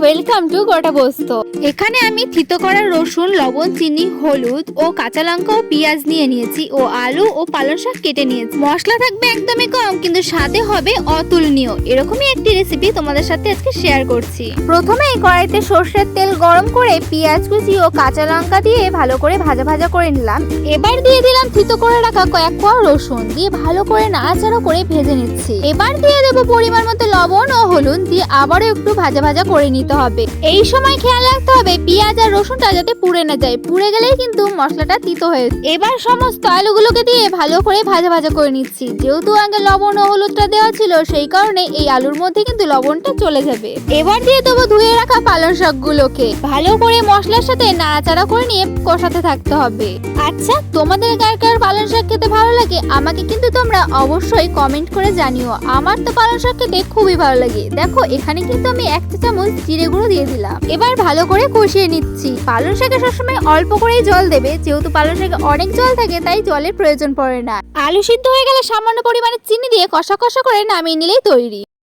Welcome to গোটা বস্ত এখানে আমি থিতো করা রসুন, লবণ, চিনি, হলুদ ও কাঁচা লঙ্কা ও পেঁয়াজ নিয়ে নিয়েছি ও আলু ও পালং শাক কেটে নিয়েছি। মশলা থাকবে একদমই কম, কিন্তু স্বাদে হবে অতুলনীয়। এরকমই একটি রেসিপি তোমাদের সাথে আজকে শেয়ার করছি। প্রথমে এই কড়াইতে সর্ষের তেল গরম করে পেঁয়াজ কুচি ও কাঁচা লঙ্কা দিয়ে ভালো করে ভাজা ভাজা করে নিলাম। এবার দিয়ে দিলাম থিতো করে রাখা কয়েক কোয়া রসুন। দিয়ে ভালো করে নাড়াচাড়া করে ভেজে নিচ্ছি। এবার দিয়ে দেবো পরিমাণ মতো লবণ ও হলুদ। দিয়ে আবারও একটু ভাজা ভাজা করে নিতে হবে। এই সময় খেয়াল রাখতে হবে, পেঁয়াজ আর রসুনটা যাতে পুড়ে না যায়। পুড়ে গেলেই কিন্তু মশলাটা তিতো হয়ে। এবার সমস্ত আলুগুলোকে দিয়ে ভালো করে ভাজা ভাজা করে নিচ্ছি। যেহেতু আগে লবণ ও হলুদটা দেওয়া ছিল, সেই কারণে এই আলুর মধ্যে কিন্তু লবণটা চলে যাবে। এবার দিয়ে দেবো ধুয়ে রাখা পালং শাকগুলোকে। ভালো করে মশলার সাথে নাড়াচাড়া করে নিয়ে কষাতে থাকতে হবে। আচ্ছা তোমাদের কার কার পালং শাক খেতে ভালো লাগে? আমাকে কিন্তু তোমরা অবশ্যই কমেন্ট করে জানিও। আমার তো পালং শাক খেতে খুবই ভালো লাগে। দেখো, এখানে কিন্তু আমি এক চা চামচ জিরে গুঁড়ো দিয়ে দিলাম। এবার ভালো করে কষিয়ে নিচ্ছি। পালং শাকে সবসময় অল্প করেই জল দেবে। যেহেতু পালং শাকে অনেক জল থাকে, তাই জলের প্রয়োজন পড়ে না। আলু সিদ্ধ হয়ে গেলে সামান্য পরিমাণে চিনি দিয়ে কষা কষা করে নামিয়ে নিলেই তৈরি।